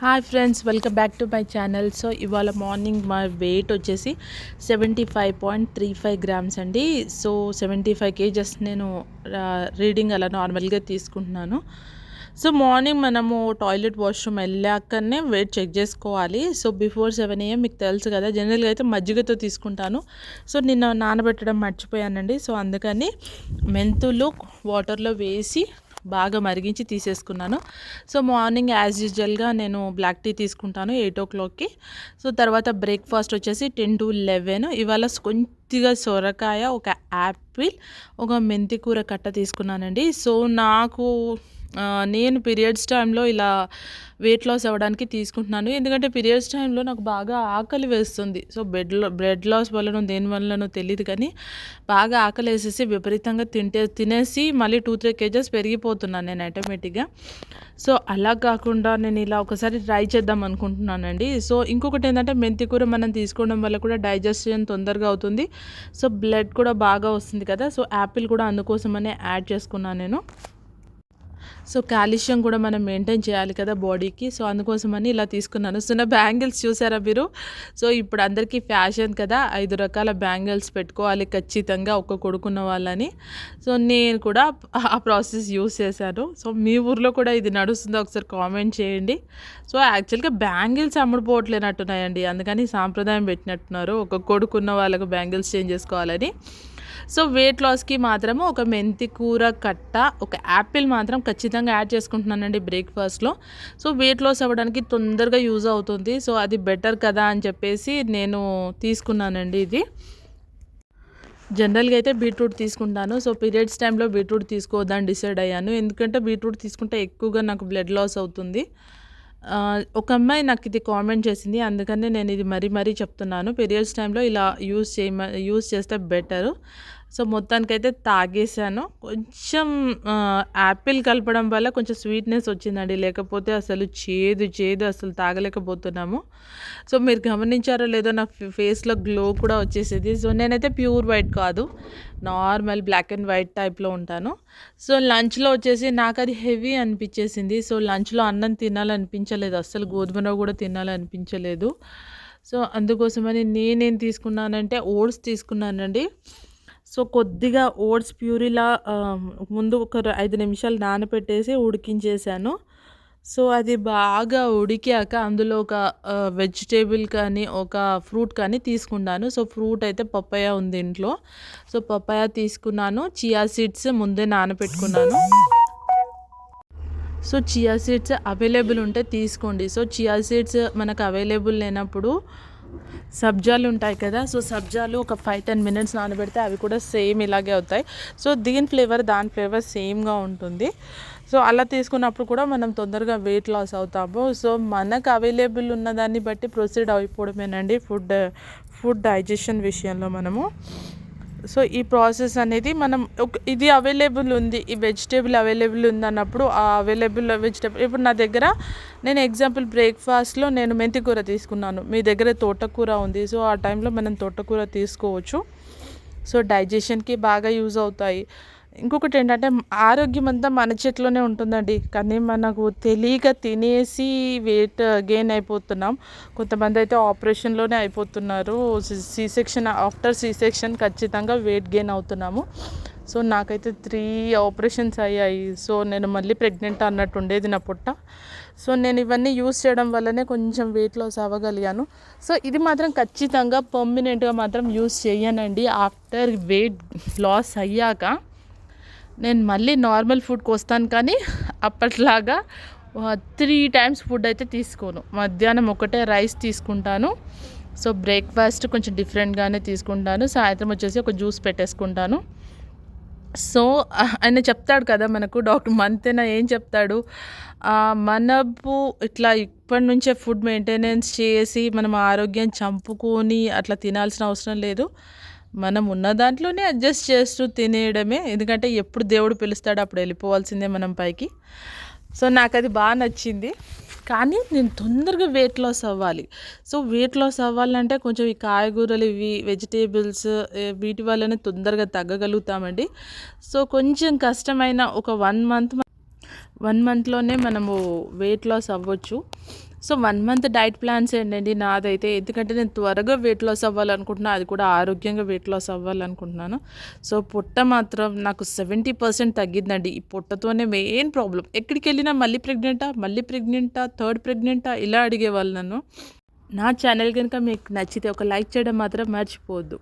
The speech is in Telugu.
Hi friends welcome back to my channel so ఇవాళ మార్నింగ్ మా వెయిట్ వచ్చేసి seventy five point three five grams అండి. సో సెవెంటీ ఫైవ్ కేజెస్ నేను రీడింగ్ అలా నార్మల్గా తీసుకుంటున్నాను. సో మార్నింగ్ మనము టాయిలెట్ వాష్రూమ్ వెళ్ళాకనే వెయిట్ చెక్ చేసుకోవాలి. సో బిఫోర్ సెవెన్ ఏఎం మీకు తెలుసు కదా జనరల్గా అయితే మజ్జిగతో తీసుకుంటాను. సో నిన్న నానబెట్టడం మర్చిపోయానండి. సో అందుకని మెంతులు వాటర్లో వేసి బాగా మరిగించి తీసేసుకున్నాను. సో మార్నింగ్ యాజ్ యూజువల్గా నేను బ్లాక్ టీ తీసుకుంటాను ఎయిట్ ఓ క్లాక్కి. సో తర్వాత బ్రేక్ఫాస్ట్ వచ్చేసి టెన్ టు లెవెన్. ఇవాళ కొద్దిగా సొరకాయ ఒక యాపిల్ ఒక మెంతి కూర కట్ట తీసుకున్నానండి. సో నాకు నేను పీరియడ్స్ టైంలో ఇలా వెయిట్ లాస్ అవ్వడానికి తీసుకుంటున్నాను. ఎందుకంటే పీరియడ్స్ టైంలో నాకు బాగా ఆకలి వేస్తుంది. సో బెడ్లో బ్రెడ్ లాస్ వల్లనో దేని వల్లనో తెలియదు కానీ బాగా ఆకలి వేసేసి విపరీతంగా తింటే తినేసి మళ్ళీ టూ త్రీ కేజెస్ పెరిగిపోతున్నాను నేను ఆటోమేటిక్గా సో అలా కాకుండా నేను ఇలా ఒకసారి ట్రై చేద్దాం అనుకుంటున్నానండి. సో ఇంకొకటి ఏంటంటే మెంతి కూర మనం తీసుకోవడం వల్ల కూడా డైజెషన్ తొందరగా అవుతుంది. సో బ్లడ్ కూడా బాగా వస్తుంది కదా. సో యాపిల్ కూడా అందుకోసమనే యాడ్ చేసుకున్నాను నేను. సో కాల్షియం కూడా మనం మెయింటైన్ చేయాలి కదా బాడీకి. సో అందుకోసమని ఇలా తీసుకున్నాను. సో నా బ్యాంగిల్స్ చూసారా మీరు? సో ఇప్పుడు అందరికీ ఫ్యాషన్ కదా ఐదు రకాల బ్యాంగిల్స్ పెట్టుకోవాలి ఖచ్చితంగా ఒక్క కొడుకున్న వాళ్ళని. సో నేను కూడా ఆ ప్రాసెస్ యూస్ చేశాను. సో మీ ఊర్లో కూడా ఇది నడుస్తుందో ఒకసారి కామెంట్ చేయండి. సో యాక్చువల్గా బ్యాంగిల్స్ అమ్ముడుపోవట్లేనట్టున్నాయండి. అందుకని సాంప్రదాయం పెట్టినట్టున్నారు. ఒక కొడుకున్న వాళ్ళకు బ్యాంగిల్స్ చేంజ్ చేసుకోవాలని. సో వెయిట్ లాస్కి మాత్రము ఒక మెంతి కూర కట్ట ఒక యాపిల్ మాత్రం ఖచ్చితంగా యాడ్ చేసుకుంటున్నానండి బ్రేక్ఫాస్ట్లో సో వెయిట్ లాస్ అవ్వడానికి తొందరగా యూజ్ అవుతుంది. సో అది బెటర్ కదా అని చెప్పేసి నేను తీసుకున్నానండి ఇది. జనరల్గా అయితే బీట్రూట్ తీసుకుంటాను. సో పీరియడ్స్ టైంలో బీట్రూట్ తీసుకోవద్దని డిసైడ్ అయ్యాను. ఎందుకంటే బీట్రూట్ తీసుకుంటే ఎక్కువగా నాకు బ్లడ్ లాస్ అవుతుంది. ఒక అమ్మాయి నాకు ఇది కామెంట్ చేసింది. అందుకనే నేను ఇది మరీ మరీ చెప్తున్నాను. పీరియడ్స్ టైంలో ఇలా యూస్ చేయ యూస్ చేస్తే బెటరు సో మొత్తానికైతే తాగేసాను కొంచెం యాపిల్ కలపడం వల్ల కొంచెం స్వీట్నెస్ వచ్చిందండి. లేకపోతే అసలు చేదు చేదు అసలు తాగలేకపోతున్నాము. సో మీరు గమనించారో లేదో నా ఫేస్లో గ్లో కూడా వచ్చేసేది. సో నేనైతే ప్యూర్ వైట్ కాదు. నార్మల్ బ్లాక్ అండ్ వైట్ టైప్లో ఉంటాను. సో లంచ్లో వచ్చేసి నాకు అది హెవీ అనిపించేసింది. సో లంచ్లో అన్నం తినాలనిపించలేదు. అస్సలు గోధుమ కూడా తినాలనిపించలేదు. సో అందుకోసమని నేనేం తీసుకున్నానంటే ఓట్స్ తీసుకున్నానండి. సో కొద్దిగా ఓట్స్ ప్యూరిలా ముందు ఒక ఐదు నిమిషాలు నానపెట్టేసి ఉడికించేసాను. సో అది బాగా ఉడికాక అందులో ఒక వెజిటేబుల్ కానీ ఒక ఫ్రూట్ కానీ తీసుకున్నాను. సో ఫ్రూట్ అయితే పప్పాయ ఉంది ఇంట్లో. సో పప్పాయ తీసుకున్నాను. చియా సీడ్స్ ముందే నానపెట్టుకున్నాను. సో చియా సీడ్స్ అవైలబుల్ ఉంటే తీసుకోండి. సో చియా సీడ్స్ మనకు అవైలబుల్ లేనప్పుడు సబ్జాలు ఉంటాయి కదా సో సబ్జాలు ఒక ఫైవ్ టెన్ మినిట్స్ నానబెడితే అవి కూడా సేమ్ ఇలాగే అవుతాయి. సో దీని ఫ్లేవర్ దాని ఫ్లేవర్ సేమ్గా ఉంటుంది. సో అలా తీసుకున్నప్పుడు కూడా మనం తొందరగా వెయిట్ లాస్ అవుతాము. సో మనకు అవైలబుల్ ఉన్న దాన్ని బట్టి ప్రొసీడ్ అయిపోవడమేనండి ఫుడ్ ఫుడ్ డైజెషన్ విషయంలో మనము. సో ఈ ప్రాసెస్ అనేది మనం ఒక ఇది అవైలబుల్ ఉంది ఈ వెజిటేబుల్ అవైలబుల్ ఉంది అన్నప్పుడు ఆ అవైలబుల్ వెజిటేబుల్ ఇప్పుడు నా దగ్గర నేను ఎగ్జాంపుల్ బ్రేక్ఫాస్ట్లో నేను మెంతికూర తీసుకున్నాను. మీ దగ్గర తోటకూర ఉంది సో ఆ టైంలో మనం తోటకూర తీసుకోవచ్చు. సో డైజెషన్కి బాగా యూజ్ అవుతాయి. ఇంకొకటి ఏంటంటే ఆరోగ్యం అంతా మన చేతిలోనే ఉంటుందండి. కానీ మనకు తెలియక తినేసి వెయిట్ గెయిన్ అయిపోతున్నాం. కొంతమంది అయితే ఆపరేషన్లోనే అయిపోతున్నారు. C section after C section ఖచ్చితంగా వెయిట్ గెయిన్ అవుతున్నాము. సో నాకైతే త్రీ ఆపరేషన్స్ అయ్యాయి. సో నేను మళ్ళీ ప్రెగ్నెంట్ అన్నట్టు ఉండేది నా పుట్ట. సో నేను ఇవన్నీ యూస్ చేయడం వల్లనే కొంచెం వెయిట్ లాస్ అవ్వగలిగాను. సో ఇది మాత్రం ఖచ్చితంగా పర్మనెంట్గా మాత్రం యూస్ చేయనండి ఆఫ్టర్ వెయిట్ లాస్ అయ్యాక నేను మళ్ళీ నార్మల్ ఫుడ్కి వస్తాను కానీ అప్పట్లాగా త్రీ టైమ్స్ ఫుడ్ అయితే తీసుకోను. మధ్యాహ్నం ఒకటే రైస్ తీసుకుంటాను. సో బ్రేక్ఫాస్ట్ కొంచెం డిఫరెంట్గానే తీసుకుంటాను. సాయంత్రం వచ్చేసి ఒక జ్యూస్ పెట్టేసుకుంటాను. సో ఆయన చెప్తాడు కదా మనకు డాక్టర్ మంతేనా ఏం చెప్తాడు? మనపు ఇట్లా ఇప్పటి నుంచే ఫుడ్ మెయింటెనెన్స్ చేసి మనం ఆరోగ్యం చంపుకొని అట్లా తినాల్సిన అవసరం లేదు. మనం ఉన్న దాంట్లోనే అడ్జస్ట్ చేస్తూ తినేయడమే. ఎందుకంటే ఎప్పుడు దేవుడు పిలుస్తాడో అప్పుడు వెళ్ళిపోవాల్సిందే మనం పైకి. సో నాకు అది బాగా నచ్చింది. కానీ నేను తొందరగా వెయిట్ లాస్ అవ్వాలి. సో వెయిట్ లాస్ అవ్వాలంటే కొంచెం ఈ కాయగూరలు ఇవి వెజిటేబుల్స్ వీటి వల్లనే తొందరగా తగ్గగలుగుతామండి. సో కొంచెం కష్టమైన ఒక వన్ మంత్ వన్ మంత్లోనే మనము వెయిట్ లాస్ అవ్వచ్చు. So one month diet plans ఏంటండి? నాదైతే ఎందుకంటే నేను త్వరగా వెయిట్ లాస్ అవ్వాలనుకుంటున్నా అది కూడా ఆరోగ్యంగా వెయిట్ లాస్ అవ్వాలనుకుంటున్నాను. సో పొట్ట మాత్రం నాకు సెవెంటీ పర్సెంట్ తగ్గిందండి ఈ పొట్టతోనే మెయిన్ ప్రాబ్లం ఎక్కడికి వెళ్ళినా మళ్ళీ ప్రెగ్నెంటా మళ్ళీ ప్రెగ్నెంటా థర్డ్ ప్రెగ్నెంటా ఇలా అడిగేవాళ్ళు నన్ను. నా ఛానల్ కనుక మీకు నచ్చితే ఒక లైక్ చేయడం మాత్రం మర్చిపోవద్దు.